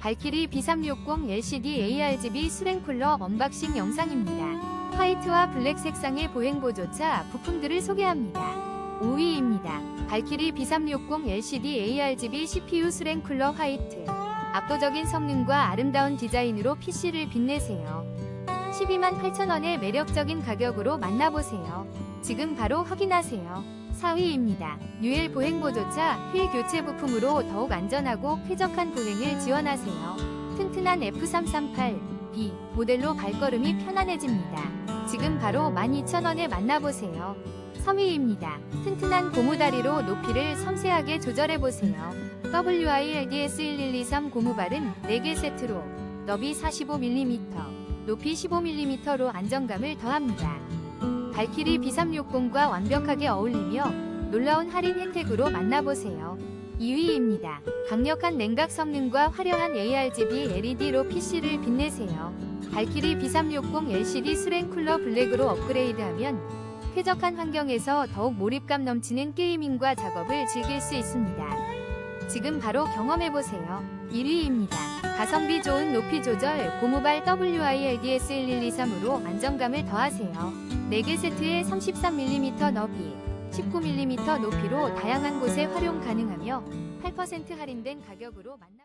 발키리 B360 LCD ARGB 수랭쿨러 언박싱 영상입니다. 화이트와 블랙 색상의 보행보조차 부품들을 소개합니다. 5위입니다. 발키리 B360 LCD ARGB CPU 수랭쿨러 화이트. 압도적인 성능과 아름다운 디자인으로 PC를 빛내세요. 12만 8천원의 매력적인 가격으로 만나보세요. 지금 바로 확인하세요. 4위입니다. 뉴엘 보행보조차 휠 교체 부품으로 더욱 안전하고 쾌적한 보행을 지원하세요. 튼튼한 F338B 모델로 발걸음이 편안해집니다. 지금 바로 12,000원에 만나보세요. 3위입니다. 튼튼한 고무다리로 높이를 섬세하게 조절해보세요. WILDS1123 고무발은 4개 세트로 너비 45mm, 높이 15mm로 안정감을 더합니다. 발키리 B360과 완벽하게 어울리며 놀라운 할인 혜택으로 만나보세요. 2위입니다. 강력한 냉각 성능과 화려한 ARGB LED로 PC를 빛내세요. 발키리 B360 LCD 수랭 쿨러 블랙으로 업그레이드하면 쾌적한 환경에서 더욱 몰입감 넘치는 게이밍과 작업을 즐길 수 있습니다. 지금 바로 경험해보세요. 1위입니다. 가성비 좋은 높이 조절 고무발 WILDS1123으로 안정감을 더하세요. 4개 세트에 33mm 너비, 19mm 높이로 다양한 곳에 활용 가능하며 8% 할인된 가격으로 만나